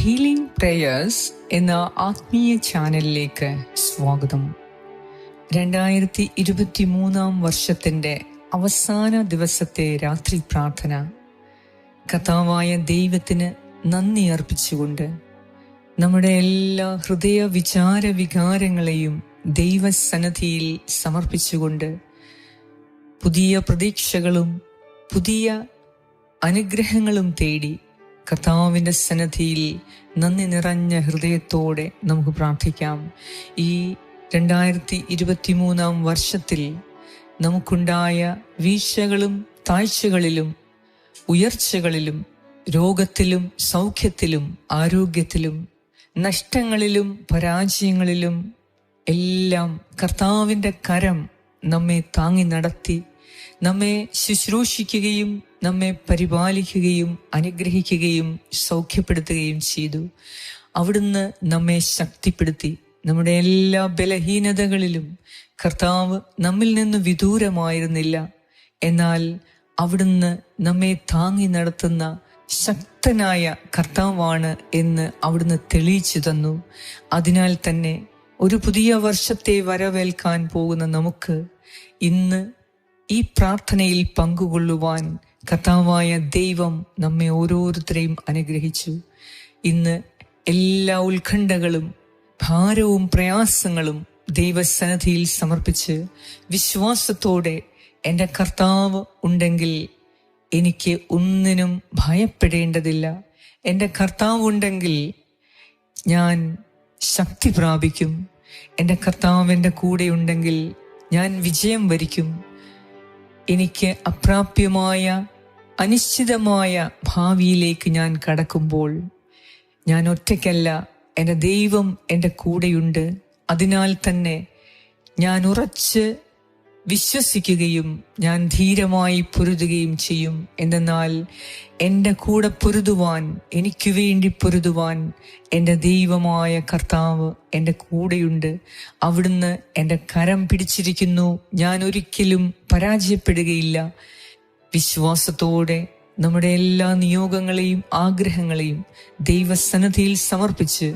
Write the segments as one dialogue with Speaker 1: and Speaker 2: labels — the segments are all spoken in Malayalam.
Speaker 1: ഹീലിംഗ് പ്രേയേഴ്സ് എന്ന ആത്മീയ ചാനലിലേക്ക് സ്വാഗതം. രണ്ടായിരത്തി ഇരുപത്തി മൂന്നാം വർഷത്തിന്റെ അവസാന ദിവസത്തെ രാത്രി പ്രാർത്ഥന കഥാവായ ദൈവത്തിന് നന്ദി അർപ്പിച്ചുകൊണ്ട് നമ്മുടെ എല്ലാ ഹൃദയ വിചാര വികാരങ്ങളെയും ദൈവസന്നധിയിൽ സമർപ്പിച്ചുകൊണ്ട് പുതിയ പ്രതീക്ഷകളും പുതിയ അനുഗ്രഹങ്ങളും തേടി കർത്താവിന്റെ സന്നദ്ധിയിൽ നന്ദി നിറഞ്ഞ ഹൃദയത്തോടെ നമുക്ക് പ്രാർത്ഥിക്കാം. ഈ രണ്ടായിരത്തി ഇരുപത്തി മൂന്നാം വർഷത്തിൽ നമുക്കുണ്ടായ വീഴ്ചകളും താഴ്ചകളിലും ഉയർച്ചകളിലും രോഗത്തിലും സൗഖ്യത്തിലും ആരോഗ്യത്തിലും നഷ്ടങ്ങളിലും പരാജയങ്ങളിലും എല്ലാം കർത്താവിന്റെ കരം നമ്മെ താങ്ങി നടത്തി നമ്മെ ശുശ്രൂഷിക്കുകയും നമ്മെ പരിപാലിക്കുകയും അനുഗ്രഹിക്കുകയും സൗഖ്യപ്പെടുത്തുകയും ചെയ്തു. അവിടുന്ന് നമ്മെ ശക്തിപ്പെടുത്തി. നമ്മുടെ എല്ലാ ബലഹീനതകളിലും കർത്താവ് നമ്മിൽ നിന്ന് വിദൂരമായിരുന്നില്ല. എന്നാൽ അവിടുന്ന് നമ്മെ താങ്ങി നടത്തുന്ന ശക്തനായ കർത്താവാണ് എന്ന് അവിടുന്ന് തെളിയിച്ചു തന്നു. അതിനാൽ തന്നെ ഒരു പുതിയ വർഷത്തെ വരവേൽക്കാൻ പോകുന്ന നമുക്ക് ഇന്ന് ഈ പ്രാർത്ഥനയിൽ പങ്കുകൊള്ളുവാൻ കഥാവായ ദൈവം നമ്മെ ഓരോരുത്തരെയും അനുഗ്രഹിച്ചു. ഇന്ന് എല്ലാ ഉത്കണ്ഠകളും ഭാരവും പ്രയാസങ്ങളും ദൈവസന്നിധിയിൽ സമർപ്പിച്ച് വിശ്വാസത്തോടെ എന്റെ കർത്താവ് ഉണ്ടെങ്കിൽ എനിക്ക് ഒന്നിനും ഭയപ്പെടേണ്ടതില്ല. എന്റെ കർത്താവ് ഉണ്ടെങ്കിൽ ഞാൻ ശക്തി പ്രാപിക്കും. എന്റെ കർത്താവ് എന്റെ കൂടെ ഉണ്ടെങ്കിൽ ഞാൻ വിജയം വരിക്കും. എനിക്ക് അപ്രാപ്യമായ അനിശ്ചിതമായ ഭാവിയിലേക്ക് ഞാൻ കടക്കുമ്പോൾ ഞാൻ ഒറ്റയ്ക്കല്ല എന്റെ ദൈവം എന്റെ കൂടെയുണ്ട്. അതിനാൽ തന്നെ ഞാൻ ഉറച്ച് വിശ്വസിക്കുകയും ഞാൻ ധീരമായി പൊരുതുകയും ചെയ്യും. എന്തെന്നാൽ എന്റെ കൂടെ പൊരുതുവാൻ എനിക്ക് വേണ്ടി പൊരുതുവാൻ എന്റെ ദൈവമായ കർത്താവ് എന്റെ കൂടെയുണ്ട്. അവിടുന്ന് എന്റെ കരം പിടിച്ചിരിക്കുന്നു. ഞാൻ ഒരിക്കലും പരാജയപ്പെടുകയില്ല. വിശ്വാസത്തോടെ നമ്മുടെ എല്ലാ നിയോഗങ്ങളെയും ആഗ്രഹങ്ങളെയും ദൈവസന്നദ്ധിയിൽ സമർപ്പിച്ച്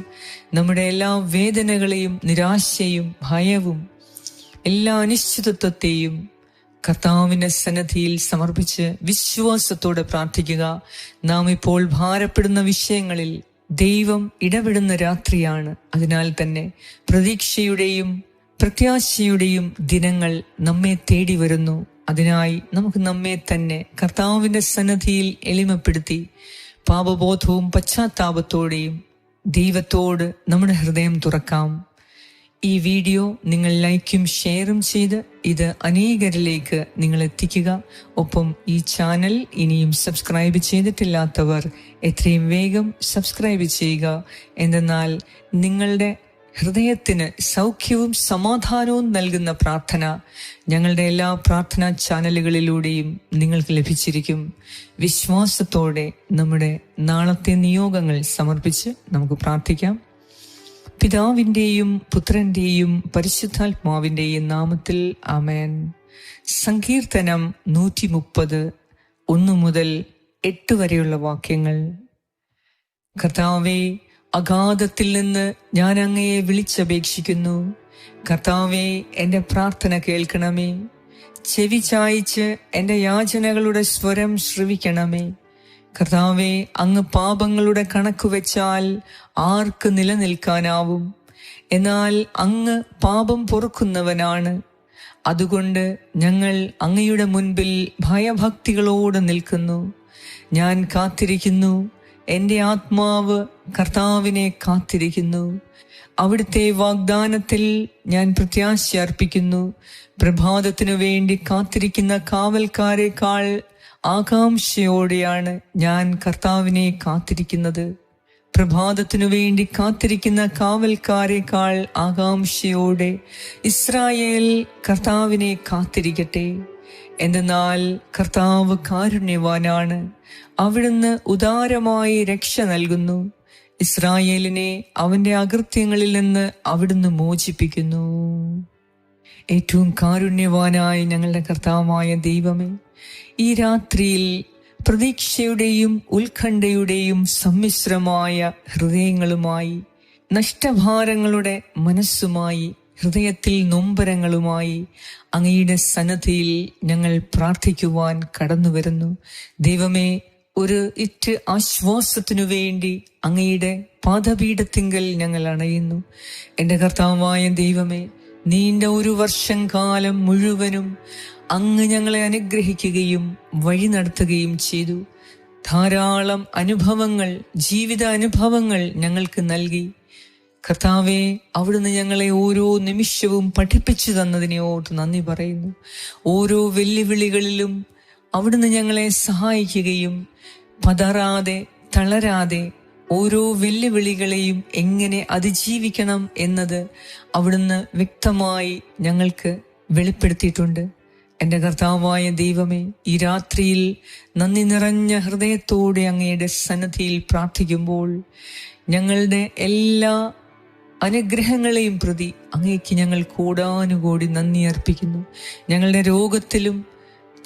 Speaker 1: നമ്മുടെ എല്ലാ വേദനകളെയും നിരാശയും ഭയവും എല്ലാ അനിശ്ചിതത്വത്തെയും കർത്താവിന്റെ സന്നദ്ധിയിൽ സമർപ്പിച്ച് വിശ്വാസത്തോടെ പ്രാർത്ഥിക്കുക. നാം ഇപ്പോൾ ഭാരപ്പെടുന്ന വിഷയങ്ങളിൽ ദൈവം ഇടപെടുന്ന രാത്രിയാണ്. അതിനാൽ തന്നെ പ്രതീക്ഷയുടെയും പ്രത്യാശയുടെയും ദിനങ്ങൾ നമ്മെ തേടി വരുന്നു. അതിനായി നമുക്ക് നമ്മെ തന്നെ കർത്താവിന്റെ സന്നദ്ധിയിൽ എളിമപ്പെടുത്തി പാപബോധവും പശ്ചാത്താപത്തോടെയും ദൈവത്തോട് നമ്മുടെ ഹൃദയം തുറക്കാം. ഈ വീഡിയോ നിങ്ങൾ ലൈക്കും ഷെയറും ചെയ്ത് ഇത് അനേകരിലേക്ക് നിങ്ങൾ എത്തിക്കുക. ഒപ്പം ഈ ചാനൽ ഇനിയും സബ്സ്ക്രൈബ് ചെയ്തിട്ടില്ലാത്തവർ എത്രയും വേഗം സബ്സ്ക്രൈബ് ചെയ്യുക. എന്തെന്നാൽ നിങ്ങളുടെ ഹൃദയത്തിന് സൗഖ്യവും സമാധാനവും നൽകുന്ന പ്രാർത്ഥന ഞങ്ങളുടെ എല്ലാ പ്രാർത്ഥനാ ചാനലുകളിലൂടെയും നിങ്ങൾക്ക് ലഭിച്ചിരിക്കും. വിശ്വാസത്തോടെ നമ്മുടെ നാളത്തെ നിയോഗങ്ങൾ സമർപ്പിച്ച് നമുക്ക് പ്രാർത്ഥിക്കാം. പിതാവിന്റെയും പുത്രന്റെയും പരിശുദ്ധാത്മാവിന്റെയും നാമത്തിൽ അമേൻ സങ്കീർത്തനം നൂറ്റി മുപ്പത് ഒന്ന് മുതൽ എട്ട് വരെയുള്ള വാക്യങ്ങൾ. കർത്താവെ അഗാധത്തിൽ നിന്ന് ഞാൻ അങ്ങയെ വിളിച്ചപേക്ഷിക്കുന്നു. കർത്താവെ എന്റെ പ്രാർത്ഥന കേൾക്കണമേ. ചെവി ചായച്ച് എന്റെ യാചനകളുടെ സ്വരം ശ്രവിക്കണമേ. കർത്താവെ അങ്ങ് പാപങ്ങളുടെ കണക്ക് വെച്ചാൽ ആർക്ക് നിലനിൽക്കാനാവും? എന്നാൽ അങ്ങ് പാപം പൊറുക്കുന്നവനാണ്. അതുകൊണ്ട് ഞങ്ങൾ അങ്ങയുടെ മുൻപിൽ ഭയഭക്തികളോടെ നിൽക്കുന്നു. ഞാൻ കാത്തിരിക്കുന്നു. എന്റെ ആത്മാവ് കർത്താവിനെ കാത്തിരിക്കുന്നു. അവിടുത്തെ വാഗ്ദാനത്തിൽ ഞാൻ പ്രത്യാശ അർപ്പിക്കുന്നു പ്രഭാതത്തിനു വേണ്ടി കാത്തിരിക്കുന്ന കാവൽക്കാരെക്കാൾ ആകാംക്ഷയോടെയാണ് ഞാൻ കർത്താവിനെ കാത്തിരിക്കുന്നത്. പ്രഭാതത്തിനു വേണ്ടി കാത്തിരിക്കുന്ന കാവൽക്കാരെക്കാൾ ആകാംക്ഷയോടെ ഇസ്രായേൽ കർത്താവിനെ കാത്തിരിക്കട്ടെ. എന്തെന്നാൽ കർത്താവ് കാരുണ്യവാനാണ്. അവിടുന്ന് ഉദാരമായി രക്ഷ നൽകുന്നു. ഇസ്രായേലിനെ അവന്റെ അകൃത്യങ്ങളിൽ നിന്ന് അവിടുന്ന് മോചിപ്പിക്കുന്നു. ഏറ്റവും കാരുണ്യവാനായ ഞങ്ങളുടെ കർത്താവായ ദൈവമേ ഈ രാത്രിയിൽ പ്രതീക്ഷയുടെയും ഉത്കണ്ഠയുടെയും സമ്മിശ്രമായ ഹൃദയങ്ങളുമായി നഷ്ടഭാരങ്ങളുടെ മനസ്സുമായി ഹൃദയത്തിൽ നൊമ്പരങ്ങളുമായി അങ്ങയുടെ സന്നദ്ധിയിൽ ഞങ്ങൾ പ്രാർത്ഥിക്കുവാൻ കടന്നു വരുന്നു. ദൈവമേ ഒരു ഇറ്റ് ആശ്വാസത്തിനു വേണ്ടി അങ്ങയുടെ പാദപീഠത്തിങ്കൽ ഞങ്ങൾ അണയുന്നു. എന്റെ കർത്താവായ ദൈവമേ നീണ്ട ഒരു വർഷം കാലം മുഴുവനും അങ്ങ് ഞങ്ങളെ അനുഗ്രഹിക്കുകയും വഴി നടത്തുകയും ചെയ്തു. ധാരാളം അനുഭവങ്ങൾ ജീവിത അനുഭവങ്ങൾ ഞങ്ങൾക്ക് നൽകി. കർത്താവെ അവിടുന്ന് ഞങ്ങളെ ഓരോ നിമിഷവും പഠിപ്പിച്ചു തന്നതിനെ ഓർത്ത് നന്ദി പറയുന്നു. ഓരോ വെല്ലുവിളികളിലും അവിടുന്ന് ഞങ്ങളെ സഹായിക്കുകയും പതറാതെ തളരാതെ ഓരോ വെല്ലുവിളികളെയും എങ്ങനെ അതിജീവിക്കണം എന്നത് അവിടുന്ന് വ്യക്തമായി ഞങ്ങൾക്ക് വെളിപ്പെടുത്തിയിട്ടുണ്ട്. എന്റെ കർത്താവായ ദൈവമേ ഈ രാത്രിയിൽ നന്ദി നിറഞ്ഞ ഹൃദയത്തോടെ അങ്ങയുടെ സന്നദ്ധിയിൽ പ്രാർത്ഥിക്കുമ്പോൾ ഞങ്ങളുടെ എല്ലാ അനുഗ്രഹങ്ങളെയും പ്രതി അങ്ങേക്ക് ഞങ്ങൾ കൂടാനുകൂടി നന്ദി അർപ്പിക്കുന്നു. ഞങ്ങളുടെ രോഗത്തിലും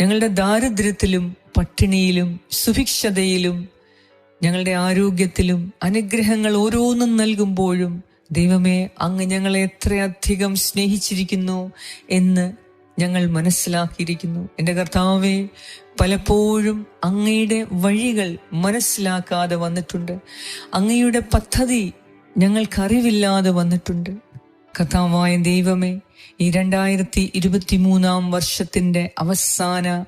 Speaker 1: ഞങ്ങളുടെ ദാരിദ്ര്യത്തിലും പട്ടിണിയിലും സുഭിക്ഷതയിലും ഞങ്ങളുടെ ആരോഗ്യത്തിലും അനുഗ്രഹങ്ങൾ ഓരോന്നും നൽകുമ്പോഴും ദൈവമേ അങ്ങ് ഞങ്ങളെ എത്രയധികം സ്നേഹിച്ചിരിക്കുന്നു എന്ന് ഞങ്ങൾ മനസ്സിലാക്കിയിരിക്കുന്നു. എന്റെ കർത്താവെ പലപ്പോഴും അങ്ങയുടെ വഴികൾ മനസ്സിലാക്കാതെ വന്നിട്ടുണ്ട്. അങ്ങയുടെ പദ്ധതി ഞങ്ങൾക്കറിവില്ലാതെ വന്നിട്ടുണ്ട്. കഥാവായ ദൈവമേ ഈ രണ്ടായിരത്തി ഇരുപത്തി മൂന്നാം വർഷത്തിന്റെ അവസാന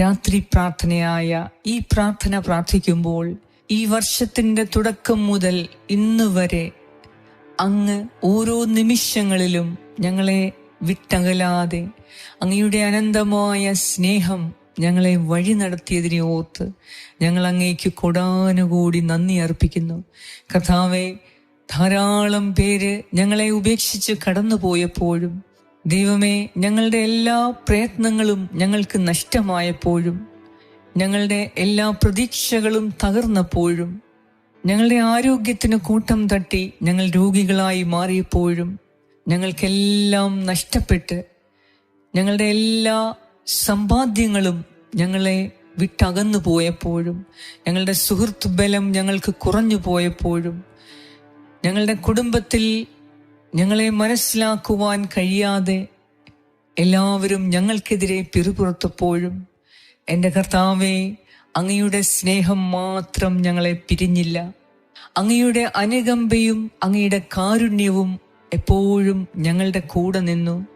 Speaker 1: രാത്രി പ്രാർത്ഥനയായ ഈ പ്രാർത്ഥന പ്രാർത്ഥിക്കുമ്പോൾ ഈ വർഷത്തിന്റെ തുടക്കം മുതൽ ഇന്ന് വരെ അങ്ങ് ഓരോ നിമിഷങ്ങളിലും ഞങ്ങളെ വിട്ടകലാതെ അങ്ങയുടെ അനന്തമായ സ്നേഹം ഞങ്ങളെ വഴി നടത്തിയതിനെ ഓർത്ത് ഞങ്ങൾ അങ്ങേക്ക് കൊടാനുകൂടി നന്ദി അർപ്പിക്കുന്നു. കഥാവെ ധാരാളം പേര് ഞങ്ങളെ ഉപേക്ഷിച്ച് കടന്നുപോയപ്പോഴും ദൈവമേ ഞങ്ങളുടെ എല്ലാ പ്രയത്നങ്ങളും ഞങ്ങൾക്ക് നഷ്ടമായപ്പോഴും ഞങ്ങളുടെ എല്ലാ പ്രതീക്ഷകളും തകർന്നപ്പോഴും ഞങ്ങളുടെ ആരോഗ്യത്തിന് കൂട്ടം തട്ടി ഞങ്ങൾ രോഗികളായി മാറിയപ്പോഴും ഞങ്ങൾക്കെല്ലാം നഷ്ടപ്പെട്ട് ഞങ്ങളുടെ എല്ലാ സമ്പാദ്യങ്ങളും ഞങ്ങളെ വിട്ടകന്നു പോയപ്പോഴും ഞങ്ങളുടെ സുഹൃത്ത് ബലം ഞങ്ങൾക്ക് കുറഞ്ഞു പോയപ്പോഴും ഞങ്ങളുടെ കുടുംബത്തിൽ ഞങ്ങളെ മനസ്സിലാക്കുവാൻ കഴിയാതെ എല്ലാവരും ഞങ്ങൾക്കെതിരെ പിറുപുറത്തപ്പോഴും എന്റെ കർത്താവേ അങ്ങയുടെ സ്നേഹം മാത്രം ഞങ്ങളെ പിരിഞ്ഞില്ല. അങ്ങയുടെ അനുകമ്പയും അങ്ങയുടെ കാരുണ്യവും എപ്പോഴും ഞങ്ങളുടെ കൂടെ നിന്നു.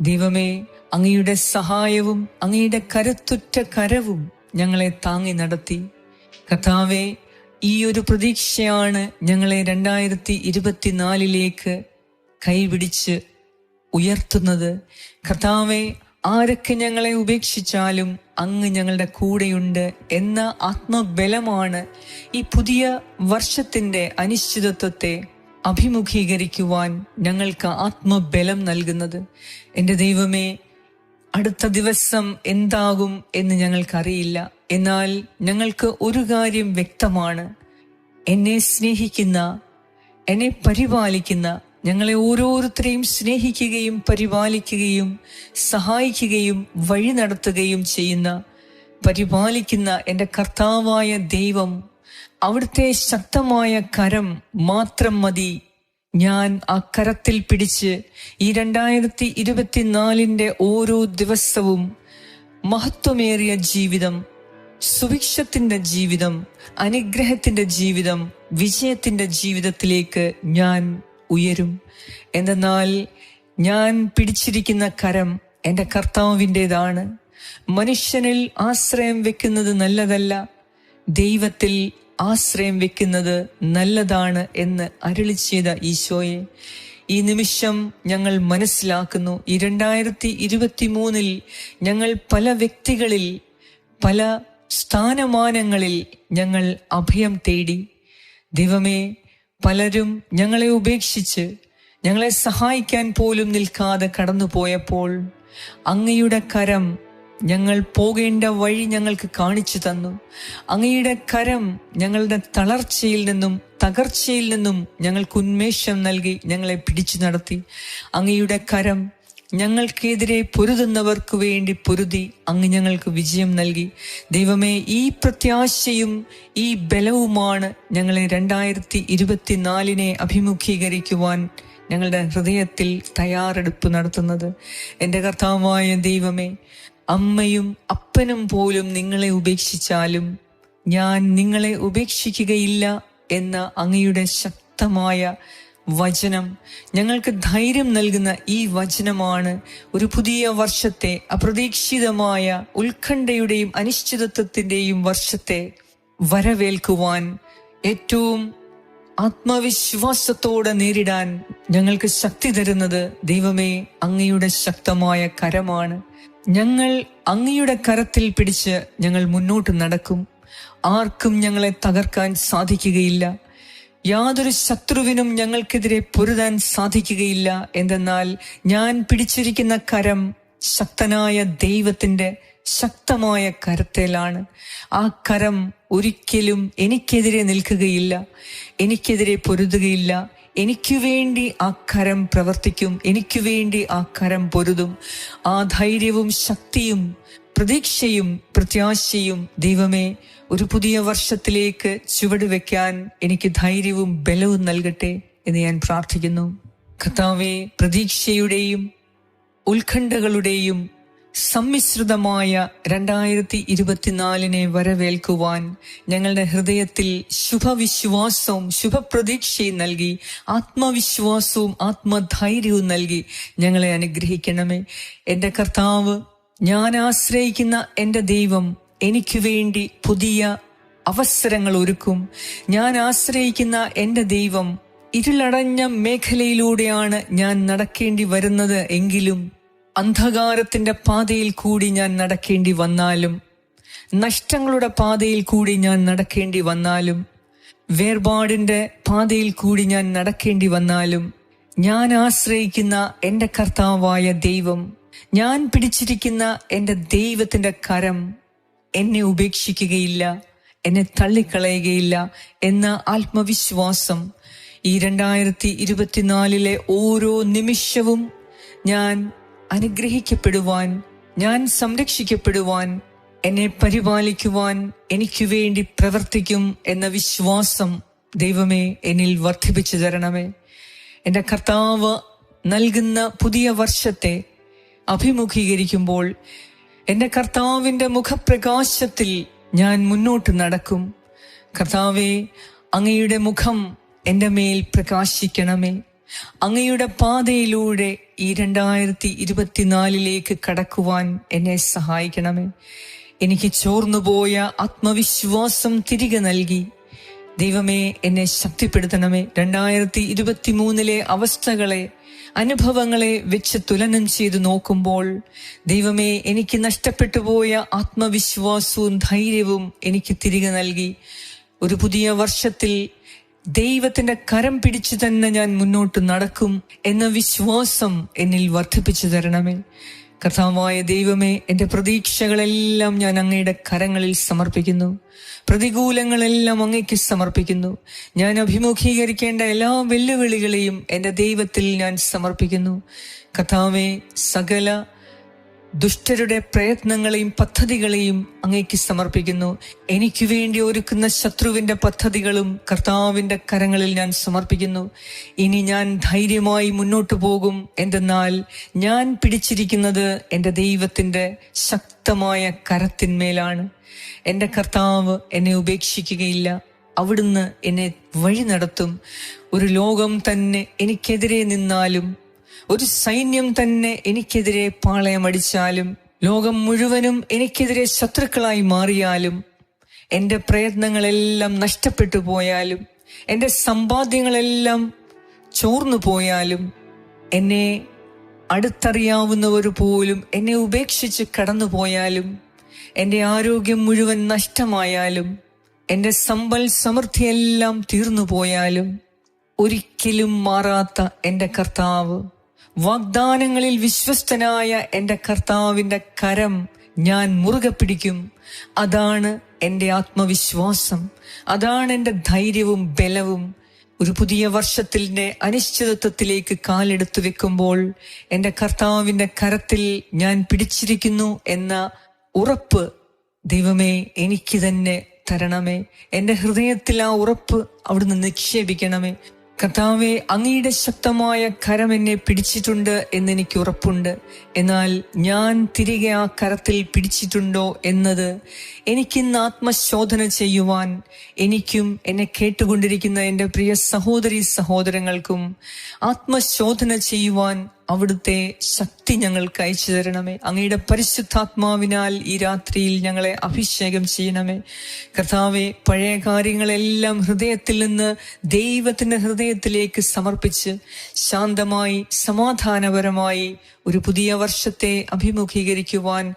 Speaker 1: ദൈവമേ അങ്ങയുടെ സഹായവും അങ്ങയുടെ കരുത്തുറ്റ കരവും ഞങ്ങളെ താങ്ങി നടത്തി. കർത്താവെ ഈ ഒരു പ്രതീക്ഷയാണ് ഞങ്ങളെ രണ്ടായിരത്തി ഇരുപത്തിനാലിലേക്ക് കൈപിടിച്ച് ഉയർത്തുന്നത്. കർത്താവെ ആരൊക്കെ ഞങ്ങളെ ഉപേക്ഷിച്ചാലും അങ്ങ് ഞങ്ങളുടെ കൂടെയുണ്ട് എന്ന ആത്മബലമാണ് ഈ പുതിയ വർഷത്തിന്റെ അനിശ്ചിതത്വത്തെ അഭിമുഖീകരിക്കുവാൻ ഞങ്ങൾക്ക് ആത്മബലം നൽകുന്നത്. എന്റെ ദൈവമേ അടുത്ത ദിവസം എന്താകും എന്ന് ഞങ്ങൾക്കറിയില്ല. എന്നാൽ ഞങ്ങൾക്ക് ഒരു കാര്യം വ്യക്തമാണ്. എന്നെ സ്നേഹിക്കുന്ന എന്നെ പരിപാലിക്കുന്ന ഞങ്ങളെ ഓരോരുത്തരെയും സ്നേഹിക്കുകയും പരിപാലിക്കുകയും സഹായിക്കുകയും വഴി നടത്തുകയും ചെയ്യുന്ന പരിപാലിക്കുന്ന എന്റെ കർത്താവായ ദൈവം അവിടുത്തെ ശക്തമായ കരം മാത്രം മതി. ഞാൻ ആ കരത്തിൽ പിടിച്ച് ഈ രണ്ടായിരത്തി ഇരുപത്തിനാലിന്റെ ഓരോ ദിവസവും മഹത്വമേറിയ ജീവിതം സുഭിക്ഷത്തിന്റെ ജീവിതം അനുഗ്രഹത്തിന്റെ ജീവിതം വിജയത്തിന്റെ ജീവിതത്തിലേക്ക് ഞാൻ ഉയരും. എന്തെന്നാൽ ഞാൻ പിടിച്ചിരിക്കുന്ന കരം എന്റെ കർത്താവിന്റെതാണ്. മനുഷ്യനിൽ ആശ്രയം വെക്കുന്നത് നല്ലതല്ല. ദൈവത്തിൽ ആശ്രയം വെക്കുന്നത് നല്ലതാണ് എന്ന് അരുളി ചെയ്ത ഈശോയെ. ഈ നിമിഷം ഞങ്ങൾ മനസ്സിലാക്കുന്നു. ഈ രണ്ടായിരത്തി ഇരുപത്തി മൂന്നിൽ ഞങ്ങൾ പല വ്യക്തികളിൽ പല സ്ഥാനമാനങ്ങളിൽ ഞങ്ങൾ അഭയം തേടി. ദൈവമേ പലരും ഞങ്ങളെ ഉപേക്ഷിച്ച് ഞങ്ങളെ സഹായിക്കാൻ പോലും നിൽക്കാതെ കടന്നുപോയപ്പോൾ അങ്ങയുടെ കരം ഞങ്ങൾ പോകേണ്ട വഴി ഞങ്ങൾക്ക് കാണിച്ചു തന്നു. അങ്ങയുടെ കരം ഞങ്ങളുടെ തളർച്ചയിൽ നിന്നും തകർച്ചയിൽ നിന്നും ഞങ്ങൾക്ക് ഉന്മേഷം നൽകി ഞങ്ങളെ പിടിച്ചു നടത്തി. അങ്ങയുടെ കരം ഞങ്ങൾക്കെതിരെ പൊരുതുന്നവർക്ക് വേണ്ടി പൊരുതി അങ്ങ് ഞങ്ങൾക്ക് വിജയം നൽകി. ദൈവമേ ഈ പ്രത്യാശയും ഈ ബലവുമാണ് ഞങ്ങളെ രണ്ടായിരത്തി ഇരുപത്തിനാലിനെ അഭിമുഖീകരിക്കുവാൻ ഞങ്ങളുടെ ഹൃദയത്തിൽ തയ്യാറെടുപ്പ് നടത്തുന്നത്. എന്റെ കർത്താവായ ദൈവമേ അമ്മയും അപ്പനും പോലും നിങ്ങളെ ഉപേക്ഷിച്ചാലും ഞാൻ നിങ്ങളെ ഉപേക്ഷിക്കുകയില്ല എന്ന അങ്ങയുടെ ശക്തമായ വചനം. ഞങ്ങൾക്ക് ധൈര്യം നൽകുന്ന ഈ വചനമാണ് ഒരു പുതിയ വർഷത്തെ അപ്രതീക്ഷിതമായ ഉത്കണ്ഠയുടെയും അനിശ്ചിതത്വത്തിന്റെയും വർഷത്തെ വരവേൽക്കുവാൻ ഏറ്റവും ആത്മവിശ്വാസത്തോടെ നേരിടാൻ ഞങ്ങൾക്ക് ശക്തി തരുന്നത് ദൈവമേ അങ്ങയുടെ ശക്തമായ കരമാണ്. ഞങ്ങൾ അങ്ങയുടെ കരത്തിൽ പിടിച്ച് ഞങ്ങൾ മുന്നോട്ട് നടക്കും. ആർക്കും ഞങ്ങളെ തകർക്കാൻ സാധിക്കുകയില്ല. യാതൊരു ശത്രുവിനും ഞങ്ങൾക്കെതിരെ പൊരുതാൻ സാധിക്കുകയില്ല. എന്തെന്നാൽ ഞാൻ പിടിച്ചിരിക്കുന്ന കരം ശക്തനായ ദൈവത്തിന്റെ ശക്തമായ കരത്തേലാണ്. ആ കരം ഒരിക്കലും എനിക്കെതിരെ നിൽക്കുകയില്ല. എനിക്കെതിരെ പൊരുതുകയില്ല. എനിക്കു വേണ്ടി ആ കരം പ്രവർത്തിക്കും എനിക്കു വേണ്ടി ആ കരം പൊരുതും. ആ ധൈര്യവും ശക്തിയും പ്രതീക്ഷയും പ്രത്യാശയും ദൈവമേ ഒരു പുതിയ വർഷത്തിലേക്ക് ചുവട് ചുവടുവെക്കാൻ എനിക്ക് ധൈര്യവും ബലവും നൽകട്ടെ എന്ന് ഞാൻ പ്രാർത്ഥിക്കുന്നു. കർത്താവെ പ്രതീക്ഷയുടെയും ഉത്കണ്ഠകളുടെയും സമ്മിശ്രിതമായ രണ്ടായിരത്തി ഇരുപത്തിനാലിനെ വരവേൽക്കുവാൻ ഞങ്ങളുടെ ഹൃദയത്തിൽ ശുഭവിശ്വാസവും ശുഭപ്രതീക്ഷയും നൽകി ആത്മവിശ്വാസവും ആത്മധൈര്യവും നൽകി ഞങ്ങളെ അനുഗ്രഹിക്കണമേ. എന്റെ കർത്താവ് ഞാൻ ആശ്രയിക്കുന്ന എന്റെ ദൈവം എനിക്ക് വേണ്ടി പുതിയ അവസരങ്ങൾ ഒരുക്കും. ഞാൻ ആശ്രയിക്കുന്ന എന്റെ ദൈവം ഇരുളടഞ്ഞ മേഖലയിലൂടെയാണ് ഞാൻ നടക്കേണ്ടി വരുന്നത് എങ്കിലും അന്ധകാരത്തിന്റെ പാതയിൽ കൂടി ഞാൻ നടക്കേണ്ടി വന്നാലും നഷ്ടങ്ങളുടെ പാതയിൽ കൂടി ഞാൻ നടക്കേണ്ടി വന്നാലും വേർപാടിന്റെ പാതയിൽ കൂടി ഞാൻ നടക്കേണ്ടി വന്നാലും ഞാൻ ആശ്രയിക്കുന്ന എന്റെ കർത്താവായ ദൈവം ഞാൻ പിടിച്ചിരിക്കുന്ന എന്റെ ദൈവത്തിന്റെ കരം എന്നെ ഉപേക്ഷിക്കുകയില്ല എന്നെ തള്ളിക്കളയുകയില്ല എന്ന ആത്മവിശ്വാസം ഈ രണ്ടായിരത്തി ഇരുപത്തിനാലിലെ ഓരോ നിമിഷവും ഞാൻ അനുഗ്രഹിക്കപ്പെടുവാൻ ഞാൻ സംരക്ഷിക്കപ്പെടുവാൻ എന്നെ പരിപാലിക്കുവാൻ എനിക്ക് വേണ്ടി പ്രവർത്തിക്കും എന്ന വിശ്വാസം ദൈവമേ എന്നിൽ വർദ്ധിപ്പിച്ചു തരണമേ. എന്റെ കർത്താവ് നൽകുന്ന പുതിയ വർഷത്തെ അഭിമുഖീകരിക്കുമ്പോൾ എന്റെ കർത്താവിന്റെ മുഖപ്രകാശത്തിൽ ഞാൻ മുന്നോട്ട് നടക്കും. കർത്താവെ അങ്ങയുടെ മുഖം എന്റെ മേൽ പ്രകാശിക്കണമേ. അങ്ങയുടെ പാതയിലൂടെ ഈ രണ്ടായിരത്തി ഇരുപത്തിനാലിലേക്ക് കടക്കുവാൻ എന്നെ സഹായിക്കണമേ. എനിക്ക് ചോർന്നുപോയ ആത്മവിശ്വാസം തിരികെ നൽകി. ദൈവമേ എന്നെ ശക്തിപ്പെടുത്തണമേ. രണ്ടായിരത്തി ഇരുപത്തി മൂന്നിലെ അവസ്ഥകളെ അനുഭവങ്ങളെ വെച്ച് തുലനം ചെയ്ത് നോക്കുമ്പോൾ ദൈവമേ എനിക്ക് നഷ്ടപ്പെട്ടു പോയ ആത്മവിശ്വാസവും ധൈര്യവും എനിക്ക് തിരികെ നൽകി. ഒരു പുതിയ വർഷത്തിൽ ദൈവത്തിന്റെ കരം പിടിച്ചു തന്നെ ഞാൻ മുന്നോട്ട് നടക്കും എന്ന വിശ്വാസം എന്നിൽ വർദ്ധിപ്പിച്ചു തരണമേ. കർത്താവായ ദൈവമേ എന്റെ പ്രതീക്ഷകളെല്ലാം ഞാൻ അങ്ങയുടെ കരങ്ങളിൽ സമർപ്പിക്കുന്നു. പ്രതികൂലങ്ങളെല്ലാം അങ്ങയ്ക്ക് സമർപ്പിക്കുന്നു. ഞാൻ അഭിമുഖീകരിക്കേണ്ട എല്ലാ വെല്ലുവിളികളെയും എന്റെ ദൈവത്തിൽ ഞാൻ സമർപ്പിക്കുന്നു. കർത്താവെ സകല ദുഷ്ടരുടെ പ്രയത്നങ്ങളെയും പദ്ധതികളെയും അങ്ങേക്ക് സമർപ്പിക്കുന്നു. എനിക്ക് വേണ്ടി ഒരുക്കുന്ന ശത്രുവിന്റെ പദ്ധതികളും കർത്താവിന്റെ കരങ്ങളിൽ ഞാൻ സമർപ്പിക്കുന്നു. ഇനി ഞാൻ ധൈര്യമായി മുന്നോട്ടു പോകും. എന്തെന്നാൽ ഞാൻ പിടിച്ചിരിക്കുന്നത് എന്റെ ദൈവത്തിന്റെ ശക്തമായ കരത്തിന്മേലാണ്. എന്റെ കർത്താവ് എന്നെ ഉപേക്ഷിക്കുകയില്ല. അവിടുന്ന് എന്നെ വഴി നടത്തും. ഒരു ലോകം തന്നെ എനിക്കെതിരെ നിന്നാലും ഒരു സൈന്യം തന്നെ എനിക്കെതിരെ പാളയമടിച്ചാലും ലോകം മുഴുവനും എനിക്കെതിരെ ശത്രുക്കളായി മാറിയാലും എന്റെ പ്രയത്നങ്ങളെല്ലാം നഷ്ടപ്പെട്ടു പോയാലും എന്റെ സമ്പാദ്യങ്ങളെല്ലാം ചോർന്നു പോയാലും എന്നെ അടുത്തറിയാവുന്നവർ പോലും എന്നെ ഉപേക്ഷിച്ച് കടന്നു പോയാലും എന്റെ ആരോഗ്യം മുഴുവൻ നഷ്ടമായാലും എന്റെ സമ്പൽ സമൃദ്ധിയെല്ലാം തീർന്നു പോയാലും ഒരിക്കലും മാറാത്ത എന്റെ കർത്താവ് വാഗ്ദാനങ്ങളിൽ വിശ്വസ്തനായ എന്റെ കർത്താവിന്റെ കരം ഞാൻ മുറുകെ പിടിക്കും. അതാണ് എന്റെ ആത്മവിശ്വാസം. അതാണ് എന്റെ ധൈര്യവും ബലവും. ഒരു പുതിയ വർഷത്തിന്റെ അനിശ്ചിതത്വത്തിലേക്ക് കാലെടുത്തു വെക്കുമ്പോൾ എന്റെ കർത്താവിന്റെ കരത്തിൽ ഞാൻ പിടിച്ചിരിക്കുന്നു എന്ന ഉറപ്പ് ദൈവമേ എനിക്ക് തന്നെ തരണമേ. എന്റെ ഹൃദയത്തിൽ ആ ഉറപ്പ് അവിടുന്ന് നിക്ഷേപിക്കണമേ. കർത്താവെ അങ്ങയുടെ ശക്തമായ കരം എന്നെ പിടിച്ചിട്ടുണ്ട് എന്നെനിക്ക് ഉറപ്പുണ്ട്. എന്നാൽ ഞാൻ തിരികെ ആ കരത്തിൽ പിടിച്ചിട്ടുണ്ടോ എന്നത് എനിക്കിന്ന് ആത്മശോധന ചെയ്യുവാൻ എനിക്കും എന്നെ കേട്ടുകൊണ്ടിരിക്കുന്ന എന്റെ പ്രിയ സഹോദരി സഹോദരങ്ങൾക്കും ആത്മശോധന ചെയ്യുവാൻ അവിടുത്തെ ശക്തി ഞങ്ങൾക്ക് അയച്ചു തരണമേ. അങ്ങയുടെ പരിശുദ്ധാത്മാവിനാൽ ഈ രാത്രിയിൽ ഞങ്ങളെ അഭിഷേകം ചെയ്യണമേ. കർത്താവെ പഴയ കാര്യങ്ങളെല്ലാം ഹൃദയത്തിൽ നിന്ന് ദൈവത്തിന്റെ ഹൃദയത്തിലേക്ക് സമർപ്പിച്ച് ശാന്തമായി സമാധാനപരമായി ഒരു പുതിയ വർഷത്തെ അഭിമുഖീകരിക്കുവാൻ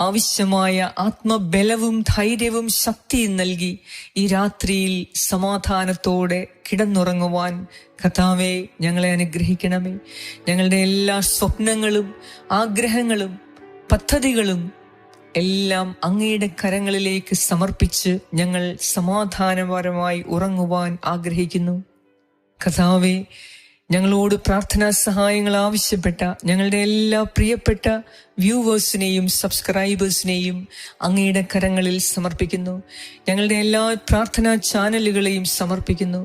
Speaker 1: ആവശ്യമായ ആത്മബലവും ധൈര്യവും ശക്തിയും നൽകി ഈ രാത്രിയിൽ സമാധാനത്തോടെ കിടന്നുറങ്ങുവാൻ കഥാവെ ഞങ്ങളെ അനുഗ്രഹിക്കണമേ. ഞങ്ങളുടെ എല്ലാ സ്വപ്നങ്ങളും ആഗ്രഹങ്ങളും പദ്ധതികളും എല്ലാം അങ്ങയുടെ കരങ്ങളിലേക്ക് സമർപ്പിച്ച് ഞങ്ങൾ സമാധാനപരമായി ഉറങ്ങുവാൻ ആഗ്രഹിക്കുന്നു. കഥാവെ ഞങ്ങളോട് പ്രാർത്ഥനാ സഹായങ്ങൾ ആവശ്യപ്പെട്ട ഞങ്ങളുടെ എല്ലാ പ്രിയപ്പെട്ട വ്യൂവേഴ്സിനെയും സബ്സ്ക്രൈബേഴ്സിനെയും അങ്ങയുടെ കരങ്ങളിൽ സമർപ്പിക്കുന്നു. ഞങ്ങളുടെ എല്ലാ പ്രാർത്ഥനാ ചാനലുകളെയും സമർപ്പിക്കുന്നു.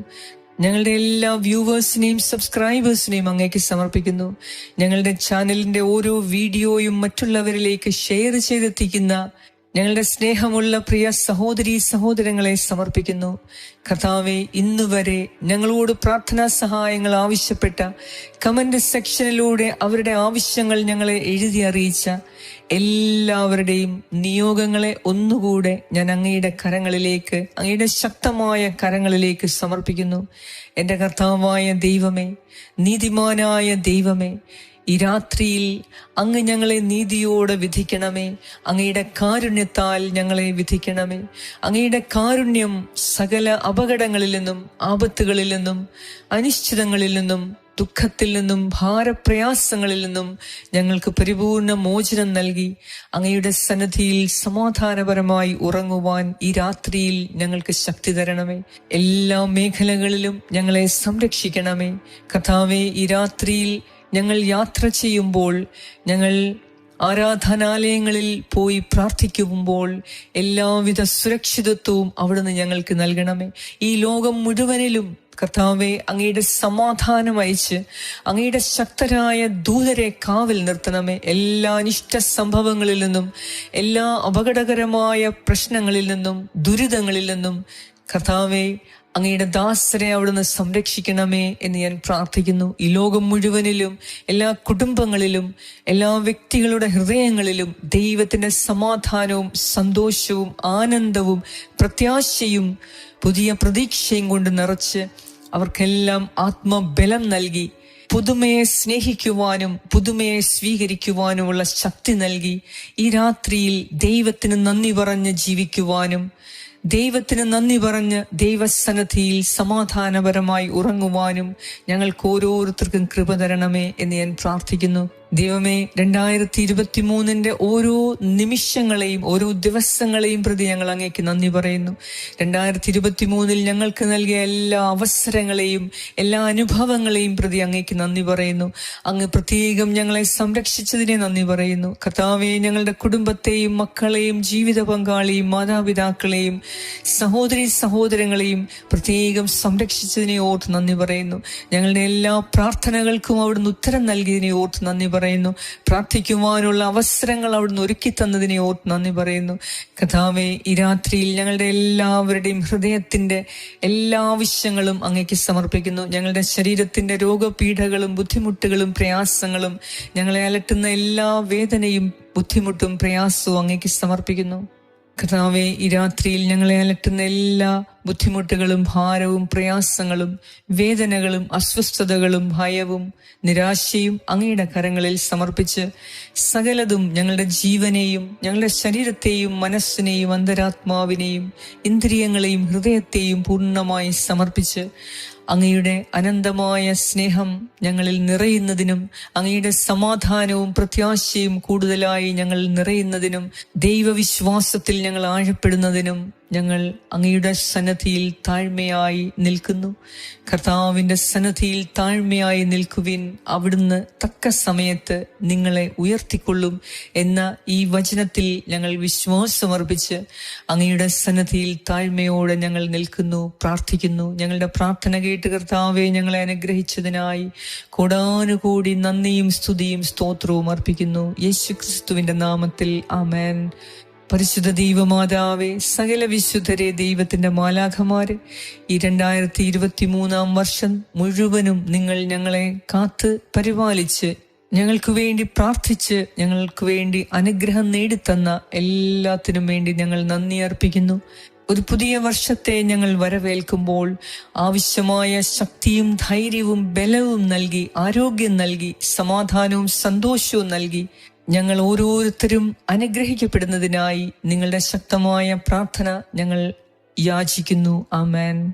Speaker 1: ഞങ്ങളുടെ എല്ലാ വ്യൂവേഴ്സിനെയും സബ്സ്ക്രൈബേഴ്സിനെയും അങ്ങേക്ക് സമർപ്പിക്കുന്നു. ഞങ്ങളുടെ ചാനലിന്റെ ഓരോ വീഡിയോയും മറ്റുള്ളവരിലേക്ക് ഷെയർ ചെയ്തെത്തിക്കുന്ന ഞങ്ങളുടെ സ്നേഹമുള്ള പ്രിയ സഹോദരി സഹോദരങ്ങളെ സമർപ്പിക്കുന്നു. കർത്താവെ ഇന്നുവരെ ഞങ്ങളോട് പ്രാർത്ഥനാ സഹായങ്ങൾ ആവശ്യപ്പെട്ട കമന്റ് സെക്ഷനിലൂടെ അവരുടെ ആവശ്യങ്ങൾ ഞങ്ങളെ എഴുതി അറിയിച്ച എല്ലാവരുടെയും നിയോഗങ്ങളെ ഒന്നുകൂടെ ഞാൻ അങ്ങയുടെ കരങ്ങളിലേക്ക് അങ്ങയുടെ ശക്തമായ കരങ്ങളിലേക്ക് സമർപ്പിക്കുന്നു. എന്റെ കർത്താവായ ദൈവമേ നീതിമാനായ ദൈവമേ ഈ രാത്രിയിൽ അങ്ങ് ഞങ്ങളെ നീതിയോടെ വിധിക്കണമേ. അങ്ങയുടെ കാരുണ്യത്താൽ ഞങ്ങളെ വിധിക്കണമേ. അങ്ങയുടെ കാരുണ്യം സകല അപകടങ്ങളിൽ നിന്നും ആപത്തുകളിൽ നിന്നും അനിശ്ചിതങ്ങളിൽ നിന്നും ദുഃഖത്തിൽ നിന്നും ഭാരപ്രയാസങ്ങളിൽ നിന്നും ഞങ്ങൾക്ക് പരിപൂർണ മോചനം നൽകി. അങ്ങയുടെ സന്നദ്ധിയിൽ സമാധാനപരമായി ഉറങ്ങുവാൻ ഈ രാത്രിയിൽ ഞങ്ങൾക്ക് ശക്തി തരണമേ. എല്ലാ മേഖലകളിലും ഞങ്ങളെ സംരക്ഷിക്കണമേ. കഥാവേ ഈ രാത്രിയിൽ ഞങ്ങൾ യാത്ര ചെയ്യുമ്പോൾ ഞങ്ങൾ ആരാധനാലയങ്ങളിൽ പോയി പ്രാർത്ഥിക്കുമ്പോൾ എല്ലാവിധ സുരക്ഷിതത്വവും അവിടുന്ന് ഞങ്ങൾക്ക് നൽകണമേ. ഈ ലോകം മുഴുവനിലും കർത്താവെ അങ്ങയുടെ സമാധാനം അയച്ച് അങ്ങയുടെ ശക്തരായ ദൂതരെ കാവൽ നിർത്തണമേ. എല്ലാ അനിഷ്ട സംഭവങ്ങളിൽ നിന്നും എല്ലാ അപകടകരമായ പ്രശ്നങ്ങളിൽ നിന്നും ദുരിതങ്ങളിൽ നിന്നും കർത്താവെ അങ്ങയുടെ ദാസരെ അവിടുന്ന് സംരക്ഷിക്കണമേ എന്ന് ഞാൻ പ്രാർത്ഥിക്കുന്നു. ഈ ലോകം മുഴുവനിലും എല്ലാ കുടുംബങ്ങളിലും എല്ലാ വ്യക്തികളുടെ ഹൃദയങ്ങളിലും ദൈവത്തിന്റെ സമാധാനവും സന്തോഷവും ആനന്ദവും പ്രത്യാശയും പുതിയ പ്രതീക്ഷയും കൊണ്ട് നിറച്ച് അവർക്കെല്ലാം ആത്മബലം നൽകി പുതുമയെ സ്നേഹിക്കുവാനും പുതുമയെ സ്വീകരിക്കുവാനുമുള്ള ശക്തി നൽകി ഈ രാത്രിയിൽ ദൈവത്തിന് നന്ദി പറഞ്ഞ് ജീവിക്കുവാനും ദൈവത്തിന് നന്ദി പറഞ്ഞ് ദൈവസന്നദ്ധിയിൽ സമാധാനപരമായി ഉറങ്ങുവാനും ഞങ്ങൾക്ക് ഓരോരുത്തർക്കും കൃപ തരണമേ എന്ന് ഞാൻ പ്രാർത്ഥിക്കുന്നു. ദൈവമേ രണ്ടായിരത്തി ഇരുപത്തി മൂന്നിന്റെ ഓരോ നിമിഷങ്ങളെയും ഓരോ ദിവസങ്ങളെയും പ്രതി ഞങ്ങൾ അങ്ങേക്ക് നന്ദി പറയുന്നു. രണ്ടായിരത്തി ഇരുപത്തി മൂന്നിൽ ഞങ്ങൾക്ക് നൽകിയ എല്ലാ അവസരങ്ങളെയും എല്ലാ അനുഭവങ്ങളെയും പ്രതി അങ്ങേക്ക് നന്ദി പറയുന്നു. അങ്ങ് പ്രത്യേകം ഞങ്ങളെ സംരക്ഷിച്ചതിനെ നന്ദി പറയുന്നു. കർത്താവെ ഞങ്ങളുടെ കുടുംബത്തെയും മക്കളെയും ജീവിത പങ്കാളിയും മാതാപിതാക്കളെയും സഹോദരി സഹോദരങ്ങളെയും പ്രത്യേകം സംരക്ഷിച്ചതിനെ ഓർത്ത് നന്ദി പറയുന്നു. ഞങ്ങളുടെ എല്ലാ പ്രാർത്ഥനകൾക്കും അവിടുന്ന് ഉത്തരം നൽകിയതിനെ ഓർത്ത് നന്ദി പറയുന്നു. പ്രാർത്ഥിക്കുവാനുള്ള അവസരങ്ങൾ അവിടുന്ന് ഒരുക്കി തന്നതിനെ ഓർത്ത് നന്ദി പറയുന്നു. കഥാവെ ഈ രാത്രിയിൽ ഞങ്ങളുടെ എല്ലാവരുടെയും ഹൃദയത്തിന്റെ എല്ലാ ആവശ്യങ്ങളും അങ്ങേക്ക് സമർപ്പിക്കുന്നു. ഞങ്ങളുടെ ശരീരത്തിന്റെ രോഗപീഠകളും ബുദ്ധിമുട്ടുകളും പ്രയാസങ്ങളും ഞങ്ങളെ അലട്ടുന്ന എല്ലാ വേദനയും ബുദ്ധിമുട്ടും പ്രയാസവും അങ്ങേക്ക് സമർപ്പിക്കുന്നു. കർത്താവെ ഈ രാത്രിയിൽ ഞങ്ങളെ അലട്ടുന്ന എല്ലാ ബുദ്ധിമുട്ടുകളും ഭാരവും പ്രയാസങ്ങളും വേദനകളും അസ്വസ്ഥതകളും ഭയവും നിരാശയും അങ്ങയുടെ കരങ്ങളിൽ സമർപ്പിച്ച് സകലതും ഞങ്ങളുടെ ജീവനെയും ഞങ്ങളുടെ ശരീരത്തെയും മനസ്സിനെയും അന്തരാത്മാവിനെയും ഇന്ദ്രിയങ്ങളെയും ഹൃദയത്തെയും പൂർണമായി സമർപ്പിച്ച് അങ്ങയുടെ അനന്തമായ സ്നേഹം ഞങ്ങളിൽ നിറയുന്നതിനും അങ്ങയുടെ സമാധാനവും പ്രത്യാശയും കൂടുതലായി ഞങ്ങൾ നിറയുന്നതിനും ദൈവവിശ്വാസത്തിൽ ഞങ്ങൾ ആഴപ്പെടുന്നതിനും ഞങ്ങൾ അങ്ങയുടെ സന്നദ്ധിയിൽ താഴ്മയായി നിൽക്കുന്നു. കർത്താവിന്റെ സന്നദ്ധിയിൽ താഴ്മയായി നിൽക്കുവിൻ. അവിടുന്ന് തക്ക സമയത്ത് നിങ്ങളെ ഉയർത്തിക്കൊള്ളും എന്ന ഈ വചനത്തിൽ ഞങ്ങൾ വിശ്വാസമർപ്പിച്ച് അങ്ങയുടെ സന്നദ്ധിയിൽ താഴ്മയോടെ ഞങ്ങൾ നിൽക്കുന്നു പ്രാർത്ഥിക്കുന്നു. ഞങ്ങളുടെ പ്രാർത്ഥന കേട്ട് കർത്താവെ ഞങ്ങളെ അനുഗ്രഹിച്ചതിനായി കൂടാനുകൂടി നന്ദിയും സ്തുതിയും സ്തോത്രവും അർപ്പിക്കുന്നു. യേശു ക്രിസ്തുവിന്റെ നാമത്തിൽ ആമേൻ. പരിശുദ്ധ ദൈവമാതാവേ സകല വിശുദ്ധരെ ദൈവത്തിന്റെ മാലാഖമാരെ ഈ രണ്ടായിരത്തി ഇരുപത്തി മൂന്നാം വർഷം മുഴുവനും നിങ്ങൾ ഞങ്ങളെ കാത്ത് പരിപാലിച്ച് ഞങ്ങൾക്ക് വേണ്ടി പ്രാർത്ഥിച്ച് ഞങ്ങൾക്ക് വേണ്ടി അനുഗ്രഹം നേടിത്തന്ന എല്ലാത്തിനും വേണ്ടി ഞങ്ങൾ നന്ദി അർപ്പിക്കുന്നു. ഒരു പുതിയ വർഷത്തെ ഞങ്ങൾ വരവേൽക്കുമ്പോൾ ആവശ്യമായ ശക്തിയും ധൈര്യവും ബലവും നൽകി ആരോഗ്യം നൽകി സമാധാനവും സന്തോഷവും നൽകി ഞങ്ങൾ ഓരോരുത്തരും അനുഗ്രഹിക്കപ്പെടുന്നതിനായി നിങ്ങളുടെ ശക്തമായ പ്രാർത്ഥന ഞങ്ങൾ യാചിക്കുന്നു. ആമേൻ.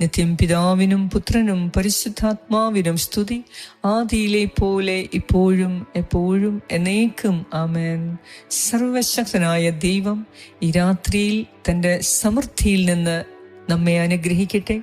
Speaker 1: നിത്യം പിതാവിനും പുത്രനും പരിശുദ്ധാത്മാവിനും സ്തുതി. ആദിയിലെ പോലെ ഇപ്പോഴും എപ്പോഴും എന്നേക്കും. ആമേൻ. സർവശക്തനായ ദൈവം ഈ രാത്രിയിൽ തന്റെ സമൃദ്ധിയിൽ നിന്ന് നമ്മെ അനുഗ്രഹിക്കട്ടെ.